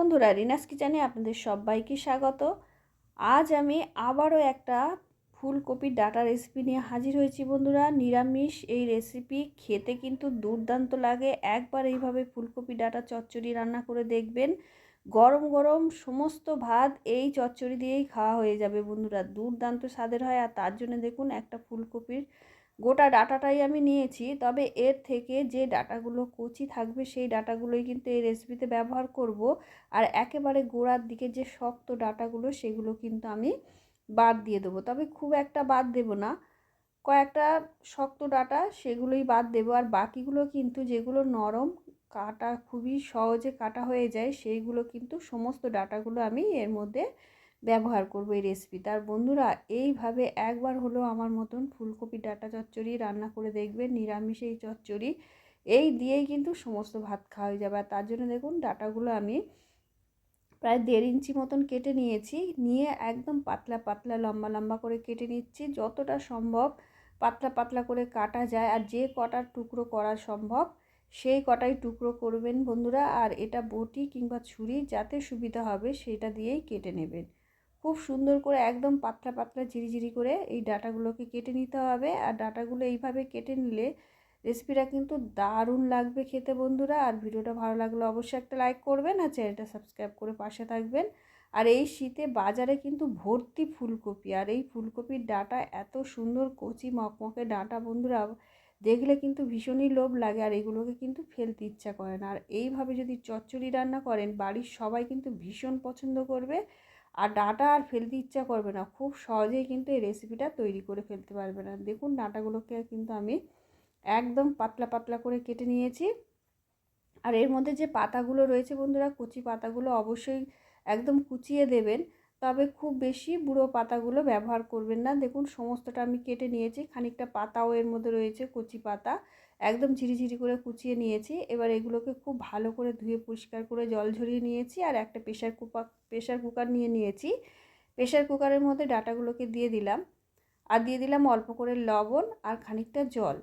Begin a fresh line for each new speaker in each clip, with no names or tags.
বন্ধুরা রিনাস কিচেনে আপনাদের সবাইকে স্বাগত। আজ আমি আবারও একটা ফুলকপির ডাটা রেসিপি নিয়ে হাজির হয়েছি বন্ধুরা। নিরামিষ এই রেসিপি খেতে কিন্তু দুর্দান্ত লাগে। একবার এইভাবে ফুলকপি ডাটা চচ্চড়ি রান্না করে দেখবেন, গরম গরম সমস্ত ভাত এই চচ্চড়ি দিয়েই খাওয়া হয়ে যাবে বন্ধুরা। দুর্দান্ত স্বাদের হয় আর তার জন্য দেখুন একটা ফুলকপির গোটা ডাটাটাই আমি নিয়েছি। তবে এর থেকে যে ডাটাগুলো কচি থাকবে, সেই ডাটাগুলোই কিন্তু এই রেসিপিতে ব্যবহার করব। আর একেবারে গোড়ার দিকে যে শক্ত ডাটাগুলো, সেগুলো কিন্তু আমি বাদ দিয়ে দেবো। তবে খুব একটা বাদ দেব না। কয়েকটা শক্ত ডাটা, সেগুলোই বাদ দেবো। আর বাকিগুলো কিন্তু যেগুলো নরম, কাটা, খুবই সহজে কাটা হয়ে যায়, সেইগুলো কিন্তু সমস্ত ডাটাগুলো আমি এর মধ্যে ব্যবহার করব এই রেসিপিতে আর বন্ধুরা, এইভাবে একবার হলেও আমার মতন ফুলকপি, ডাটা চচ্চড়ি রান্না করে দেখবেন, নিরামিষ এই চচ্চড়ি। এই দিয়েই কিন্তু সমস্ত ভাত খাওয়া হয়ে যাবে। আর তার জন্য দেখুন, ডাটাগুলো আমি প্রায় দেড় ইঞ্চি মতন কেটে নিয়েছি। নিয়ে একদম পাতলা পাতলা, লম্বা লম্বা করে কেটে নিচ্ছি। যতটা সম্ভব পাতলা পাতলা করে কাটা যায়। আর যে কটার টুকরো করা সম্ভব, সেই কটাই টুকরো করবেন বন্ধুরা। আর এটা বটি কিংবা ছুরি যাতে সুবিধা হবে, সেটা দিয়েই কেটে নেবেন। খুব সুন্দর করে একদম পাতলা পাতলা, ঝিরিঝিরি করে এই ডাটাগুলোকে কেটে নিতে হবে। আর ডাটাগুলো এইভাবে কেটে নিলে রেসিপিটা কিন্তু দারুণ লাগবে খেতে বন্ধুরা। আর ভিডিওটা ভালো লাগলে অবশ্যই একটা লাইক করবেন আর চ্যানেলটা সাবস্ক্রাইব করে পাশে থাকবেন। আর এই শীতে বাজারে কিন্তু ভর্তি ফুলকপি। আর এই ফুলকপির ডাটা এত সুন্দর কচি, মকমকে ডাটা বন্ধুরা, দেখলে কিন্তু ভীষণই লোভ লাগে। আর এগুলোকে কিন্তু ফেলতে ইচ্ছা করে না। আর এইভাবে যদি চচ্চড়ি রান্না করেন, বাড়ির সবাই কিন্তু ভীষণ পছন্দ করবে। আর ডাঁটা আর ফেলতে ইচ্ছা করবে না। খুব সহজেই কিন্তু এই রেসিপিটা তৈরি করে ফেলতে পারবে না। দেখুন ডাটাগুলোকে কিন্তু আমি একদম পাতলা পাতলা করে কেটে নিয়েছি। আর এর মধ্যে যে পাতাগুলো রয়েছে বন্ধুরা, কচি পাতাগুলো অবশ্যই একদম কুচিয়ে দেবেন। তবে খুব বেশি বুড়ো পাতাগুলো ব্যবহার করবেন না। দেখুন, সমস্তটা আমি কেটে নিয়েছি। খানিকটা পাতাও এর মধ্যে রয়েছে, কচি পাতা। একদম ঝিরিঝিরি করে কুচিয়ে নিয়েছি। এবার এগুলোকে খুব ভালো করে ধুয়ে পরিষ্কার করে জল ঝরিয়ে নিয়েছি আর একটা প্রেশার কুকার প্রেশার কুকার নিয়ে নিয়েছি। প্রেশার কুকারের মধ্যে ডাটাগুলোকে দিয়ে দিলাম। আর দিয়ে দিলাম অল্প করে লবণ আর খানিকটা জল।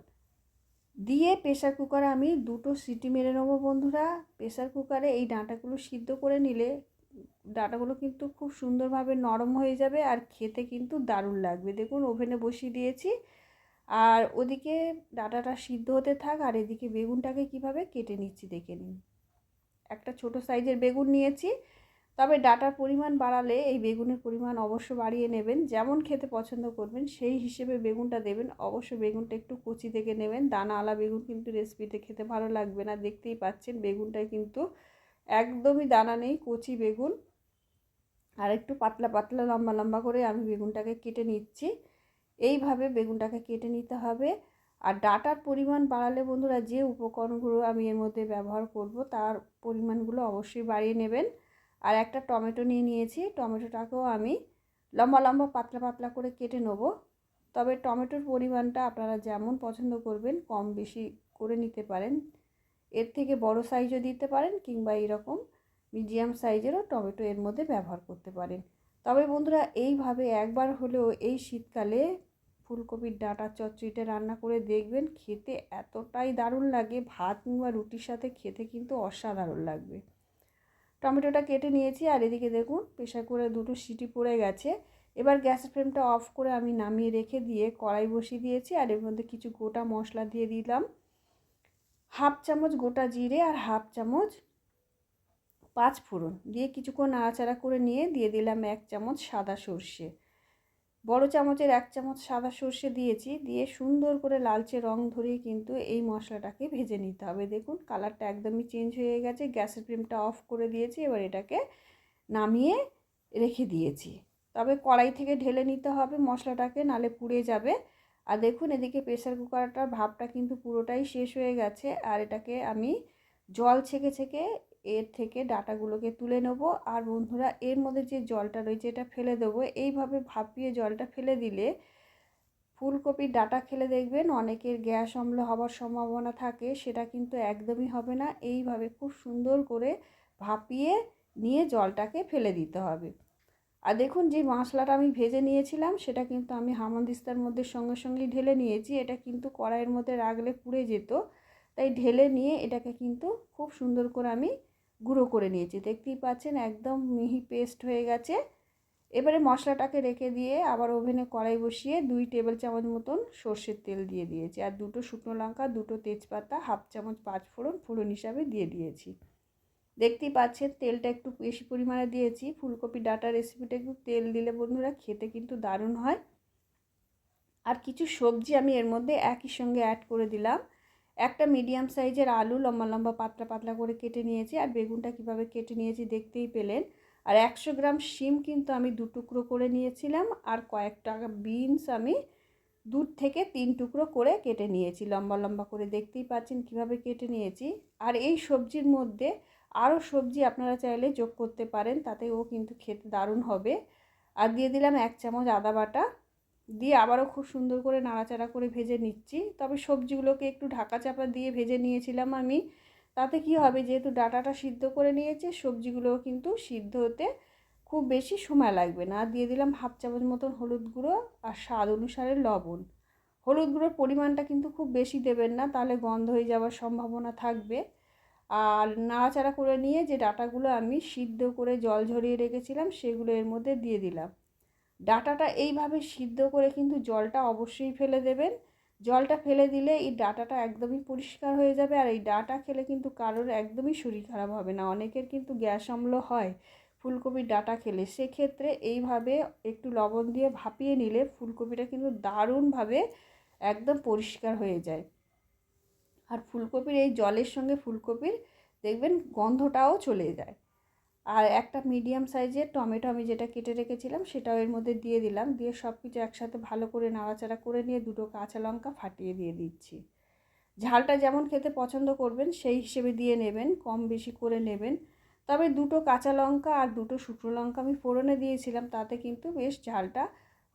দিয়ে প্রেশার কুকারে আমি দুটো সিটি মেরে নেব বন্ধুরা। প্রেশার কুকারে এই ডাঁটাগুলো সিদ্ধ করে নিলে ডাটাগুলো কিন্তু খুব সুন্দরভাবে নরম হয়ে যাবে আর খেতে কিন্তু দারুণ লাগবে। দেখুন, ওভেনে বসিয়ে দিয়েছি। আর ওদিকে ডাটাটা সিদ্ধ হতে থাক আর এদিকে বেগুনটাকে কীভাবে কেটে নিচ্ছি দেখে নিন। একটা ছোট সাইজের বেগুন নিয়েছি, তবে ডাটার পরিমাণ বাড়ালে এই বেগুনের পরিমাণ অবশ্য বাড়িয়ে নেবেন, যেমন খেতে পছন্দ করবেন সেই হিসেবে বেগুনটা দেবেন। অবশ্য বেগুনটা একটু কচি থেকে নেবেন দানাওয়ালা বেগুন কিন্তু রেসিপিতে খেতে ভালো লাগবে না, দেখতেই পাচ্ছেন বেগুনটায় কিন্তু একদমই দানা নেই, কচি বেগুন। আর একটু পাতলা পাতলা লম্বা লম্বা করে আমি বেগুনটাকে কেটে নিচ্ছি। এইভাবে বেগুনটাকে কেটে নিতে হবে। আর ডাটার পরিমাণ বাড়ালে বন্ধুরা যে উপকরণগুলো আমি এর মধ্যে ব্যবহার করব তার পরিমাণগুলো অবশ্যই বাড়িয়ে নেবেন। আর একটা টমেটো নিয়ে নিয়েছি, টমেটোটাকেও আমি লম্বা লম্বা পাতলা পাতলা করে কেটে নেব। তবে টমেটোর পরিমাণটা আপনারা যেমন পছন্দ করবেন কম বেশি করে নিতে পারেন। এর থেকে বড় সাইজও দিতে পারেন কিংবা এরকম মিডিয়াম সাইজেরও টমেটো এর মধ্যে ব্যবহার করতে পারেন। তবে বন্ধুরা এইভাবে একবার হলেও এই শীতকালে ফুলকপির ডাটা চচ্চড়িটা রান্না করে দেখবেন খেতে এতটাই দারুণ লাগে। ভাত কিংবা রুটির সাথে খেতে কিন্তু অসাধারণ লাগবে। টমেটোটা কেটে নিয়েছি আর এদিকে দেখুন প্রেশার করে দুটো সিটি পড়ে গেছে। এবার গ্যাসের ফ্লেমটা অফ করে আমি নামিয়ে রেখে দিয়ে কড়াই বসিয়ে দিয়েছি আর এর মধ্যে কিছু গোটা মশলা দিয়ে দিলাম। হাফ চামচ গোটা জিরে আর হাফ চামচ পাঁচ ফোড়ন। দিয়ে কিছুক্ষণ নাড়াচাড়া করে নিয়ে দিয়ে দিলাম এক চামচ সাদা সর্ষে। বড় চামচের এক চামচ সাদা সর্ষে দিয়েছি, দিয়ে সুন্দর করে লালচে রং ধরিয়ে কিন্তু এই মশলাটাকে ভেজে নিতে হবে। দেখুন, কালারটা একদমই চেঞ্জ হয়ে গেছে, গ্যাসের ফ্লেমটা অফ করে দিয়েছি, এবার এটাকে নামিয়ে রেখে দিয়েছি। তবে কড়াই থেকে ঢেলে নিতে হবে মশলাটাকে, নালে পুড়ে যাবে। আর দেখুন, এদিকে প্রেসার কুকারটার ভাবটা কিন্তু পুরোটাই শেষ হয়ে গেছে, আর এটাকে আমি জল ছেঁকে ছেঁকে এর থেকে ডাটাগুলোকে তুলে নেব। আর বন্ধুরা, এর মধ্যে যে জলটা রয়েছে, এটা ফেলে দেবো। এইভাবে ভাপিয়ে জলটা ফেলে দিলে ফুলকপির ডাটা খেলে দেখবেন অনেকের গ্যাস অম্ল হওয়ার সম্ভাবনা থাকে, সেটা কিন্তু একদমই হবে না। এইভাবে খুব সুন্দর করে ভাপিয়ে নিয়ে জলটাকে ফেলে দিতে হবে। আর দেখুন, যে মশলাটা আমি ভেজে নিয়েছিলাম, সেটা কিন্তু আমি হামন্দিস্তার মধ্যে সঙ্গে সঙ্গেই ঢেলে নিয়েছি। এটা কিন্তু কড়াইয়ের মধ্যে রাখলে পুড়ে যেত। তাই ঢেলে নিয়ে এটাকে কিন্তু খুব সুন্দর করে আমি গুঁড়ো করে নিয়েছি। দেখতেই পাচ্ছেন একদম মিহি পেস্ট হয়ে গেছে। এবারে মশলাটাকে রেখে দিয়ে আবার ওভেনে কড়াই বসিয়ে দুই টেবিল চামচ মতন সর্ষের তেল দিয়ে দিয়েছি। আর দুটো শুকনো লঙ্কা, দুটো তেজপাতা, হাফ চামচ পাঁচ ফোড়ন ফোড়ন হিসাবে দিয়ে দিয়েছি। দেখতেই পাচ্ছেন তেলটা একটু বেশি পরিমাণে দিয়েছি। ফুলকপি ডাটা রেসিপিটা একটু তেল দিলে বন্ধুরা খেতে কিন্তু দারুণ হয়। আর কিছু সবজি আমি এর মধ্যে একই সঙ্গে অ্যাড করে দিলাম। একটা মিডিয়াম সাইজের আলু লম্বা লম্বা পাতলা পাতলা করে কেটে নিয়েছি, আর বেগুনটা কীভাবে কেটে নিয়েছি দেখতেই পেলেন। আর একশো গ্রাম শিম কিন্তু আমি দু টুকরো করে নিয়েছিলাম, আর কয়েকটা বিনস আমি দু থেকে তিন টুকরো করে কেটে নিয়েছি। লম্বা লম্বা করে দেখতেই পাচ্ছেন কীভাবে কেটে নিয়েছি। আর এই সবজির মধ্যে আরও সবজি আপনারা চাইলে যোগ করতে পারেন তাতে ও কিন্তু খেতে দারুণ হবে। আর দিয়ে দিলাম এক চামচ আদা বাটা। দিয়ে আবারও খুব সুন্দর করে নাড়াচাড়া করে ভেজে নিচ্ছি। তবে সবজিগুলোকে একটু ঢাকা চাপা দিয়ে ভেজে নিয়েছিলাম আমি। তাতে কি হবে? যেহেতু ডাটাটা সিদ্ধ করে নিয়েছে সবজিগুলোও কিন্তু সিদ্ধ হতে খুব বেশি সময় লাগবে না। দিয়ে দিলাম হাফ চামচ মতন হলুদ গুঁড়ো আর স্বাদ অনুসারে লবণ। হলুদ গুঁড়োর পরিমাণটা কিন্তু খুব বেশি দেবেন না, তাহলে গন্ধ হয়ে যাওয়ার সম্ভাবনা থাকবে। আর নাড়াচাড়া করে নিয়ে যে ডাটাগুলো আমি সিদ্ধ করে জল ঝরিয়ে রেখেছিলাম, সেগুলো এর মধ্যে দিয়ে দিলাম। ডাটাটা এইভাবে সিদ্ধ করে কিন্তু জলটা অবশ্যই ফেলে দেবেন। জলটা ফেলে দিলে এই ডাটাটা একদমই পরিষ্কার হয়ে যাবে আর এই ডাটা খেলে কিন্তু কারোর একদমই শরীর খারাপ হবে না। অনেকের কিন্তু গ্যাস অম্ল হয় ফুলকপির ডাটা খেলে। সেক্ষেত্রে এইভাবে একটু লবণ দিয়ে ভাপিয়ে নিলে ফুলকপিটা কিন্তু দারুণভাবে একদম পরিষ্কার হয়ে যায়। আর ফুলকপির এই জলের সঙ্গে ফুলকপির দেখবেন গন্ধটাও চলে যায়। আর একটা মিডিয়াম সাইজের টমেটো আমি যেটা কেটে রেখেছিলাম, সেটাও এর মধ্যে দিয়ে দিলাম। দিয়ে সব কিছু একসাথে ভালো করে নাড়াচাড়া করে নিয়ে দুটো কাঁচা লঙ্কা ফাটিয়ে দিয়ে দিচ্ছি। ঝালটা যেমন খেতে পছন্দ করবেন, সেই হিসেবে দিয়ে নেবেন, কম বেশি করে নেবেন। তবে দুটো কাঁচা লঙ্কা আর দুটো শুকনো লঙ্কা আমি ফোড়নে দিয়েছিলাম, তাতে কিন্তু বেশ ঝালটা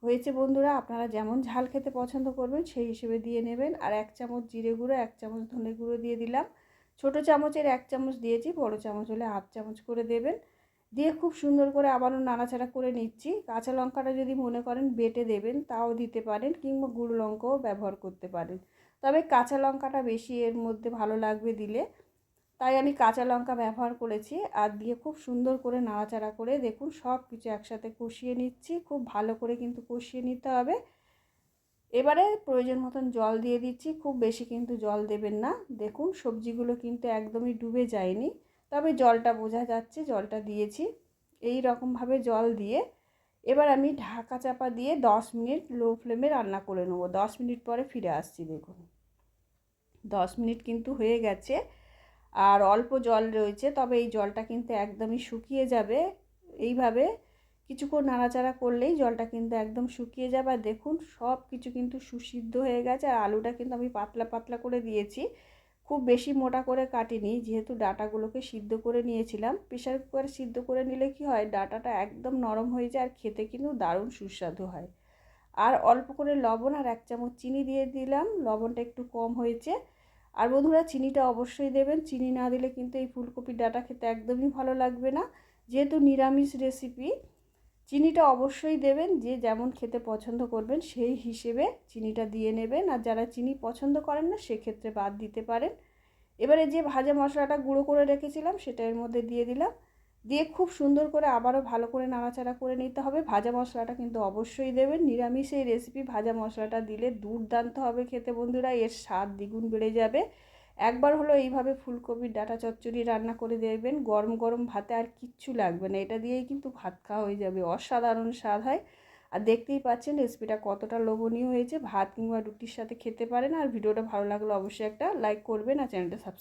হয়েছে বন্ধুরা। আপনারা যেমন ঝাল খেতে পছন্দ করবেন, সেই হিসেবে দিয়ে নেবেন। আর এক চামচ জিরে গুঁড়ো, এক চামচ ধনে গুঁড়ো দিয়ে দিলাম। ছোটো চামচের এক চামচ দিয়েছি, বড় চামচ হলে হাফ চামচ করে দেবেন। দিয়ে খুব সুন্দর করে আবারও নাড়াচাড়া করে নিচ্ছি। কাঁচা লঙ্কাটা যদি মনে করেন বেটে দেবেন, তাও দিতে পারেন কিংবা গুঁড়ো লঙ্কাও ব্যবহার করতে পারেন। তবে কাঁচা লঙ্কাটা বেশি এর মধ্যে ভালো লাগবে দিলে। তাই আমি কাঁচা লঙ্কা ব্যবহার করেছি আর দিয়ে খুব সুন্দর করে নাড়াচাড়া করে দেখুন সব কিছু একসাথে কষিয়ে নিচ্ছি। খুব ভালো করে কিন্তু কষিয়ে নিতে হবে। এবারে প্রয়োজন মতন জল দিয়ে দিচ্ছি, খুব বেশি কিন্তু জল দেবেন না। দেখুন, সবজিগুলো কিন্তু একদমই ডুবে যায়নি, তবে জলটা বোঝা যাচ্ছে, জলটা দিয়েছি। এই রকমভাবে জল দিয়ে এবার আমি ঢাকা চাপা দিয়ে দশ মিনিট লো ফ্লেমে রান্না করে নেব। দশ মিনিট পরে ফিরে আসছি, দেখুন। দশ মিনিট কিন্তু হয়ে গেছে, আর অল্প জল রয়েছে, তবে এই জলটা কিন্তু একদমই শুকিয়ে যাবে। এইভাবে কিছুক্ষণ নাড়াচাড়া করলেই জলটা কিন্তু একদম শুকিয়ে যাবে। আর দেখুন সব কিছু কিন্তু সুসিদ্ধ হয়ে গেছে। আর আলুটা কিন্তু আমি পাতলা পাতলা করে দিয়েছি। খুব বেশি মোটা করে কাটিনি, যেহেতু ডাটাগুলোকে সিদ্ধ করে নিয়েছিলাম। প্রেশার কুকারে সিদ্ধ করে নিলে কি হয়, ডাটাটা একদম নরম হয়ে যায় আর খেতে কিন্তু দারুণ সুস্বাদু হয়। আর অল্প করে লবণ আর এক চামচ চিনি দিয়ে দিলাম। লবণটা একটু কম হয়েছে। আর বন্ধুরা, চিনিটা অবশ্যই দেবেন। চিনি না দিলে কিন্তু এই ফুলকপির ডাটা খেতে একদমই ভালো লাগবে না। যেহেতু নিরামিষ রেসিপি চিনিটা অবশ্যই দেবেন, যে যেমন খেতে পছন্দ করবেন সেই হিসেবে চিনিটা দিয়ে নেবেন। আর যারা চিনি পছন্দ করেন না, সেক্ষেত্রে বাদ দিতে পারেন। এবারে যে ভাজা মশলাটা গুঁড়ো করে রেখেছিলাম, সেটা এর মধ্যে দিয়ে দিলাম। দিয়ে খুব সুন্দর করে আবারও ভালো করে নাড়াচাড়া করে নিতে হবে। ভাজা মশলাটা কিন্তু অবশ্যই দেবেন। নিরামিষ এই রেসিপি ভাজা মশলাটা দিলে দুর্দান্ত হবে খেতে বন্ধুরা। এর স্বাদ দ্বিগুণ বেড়ে যাবে। একবার হলো এইভাবে ফুলকপির ডাটা চচ্চড়ি রান্না করে দেবেন গরম গরম ভাতে আর কিচ্ছু লাগবে না। এটা দিয়েই কিন্তু ভাত খাওয়া হয়ে যাবে, অসাধারণ স্বাদ হয়। আর দেখতেই পাচ্ছেন রেসিপিটা কতটা লোভনীয় হয়েছে। ভাত কিংবা রুটির সাথে খেতে পারেন। আর ভিডিওটা ভালো লাগলে অবশ্যই একটা লাইক করবেন আর চ্যানেলটা সাবস্ক্রাইব